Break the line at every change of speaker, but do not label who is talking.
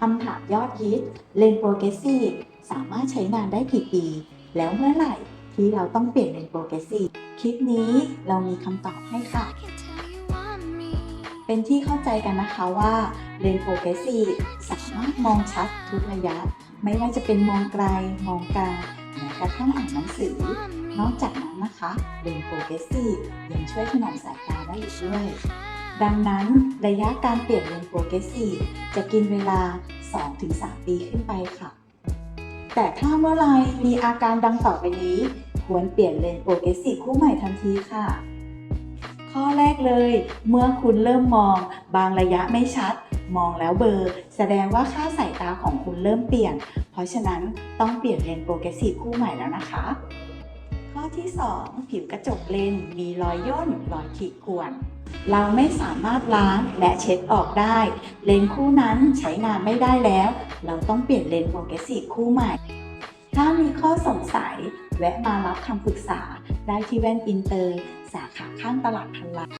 คำถามยอดฮิตเลนโปรเกรสซีฟสามารถใช้งานได้กี่ปี แล้วเมื่อไหร่ที่เราต้องเปลี่ยนเลนโปรเกรสซีฟคลิปนี้เรามีคำตอบให้ค่ะ เป็นที่เข้าใจกันนะคะว่าเลนโปรเกรสซีฟสามารถมองชัดทุกระยะ ไม่ว่าจะเป็นมองไกล มองกลางแม้กระทั่งอ่านหนังสือ นอกจากนั้นนะคะเลนโปรเกรสซีฟยังช่วยถนอมสายตาได้อีกด้วย ดังนั้นระยะการเปลี่ยนเลนโปรเกรสซีฟจะกินเวลา 2-3 ปีขึ้นไปค่ะ แต่ถ้าเมื่อไรมีอาการดังต่อไปนี้ ควรเปลี่ยนเลนโปรเกรสซีฟคู่ใหม่ทันทีค่ะ ข้อแรกเลย เมื่อคุณเริ่มมอง บางระยะไม่ชัด มองแล้วเบลอร์ แสดงว่าค่าสายตาของคุณเริ่มเปลี่ยน เพราะฉะนั้นต้องเปลี่ยนเลนโปรเกรสซีฟคู่ใหม่แล้วนะคะ อที่ 2 ผิวกระจกเลนมีรอยย่นรอยขีดข่วน เราไม่สามารถล้างและเช็ดออกได้ เลนคู่นั้นใช้งานไม่ได้แล้ว เราต้องเปลี่ยนเลนโฟเกรสซีคู่ใหม่ ถ้ามีข้อสงสัย แวะมารับคำปรึกษาได้ที่แว่นอินเตอร์ สาขาข้างตลาดพันลา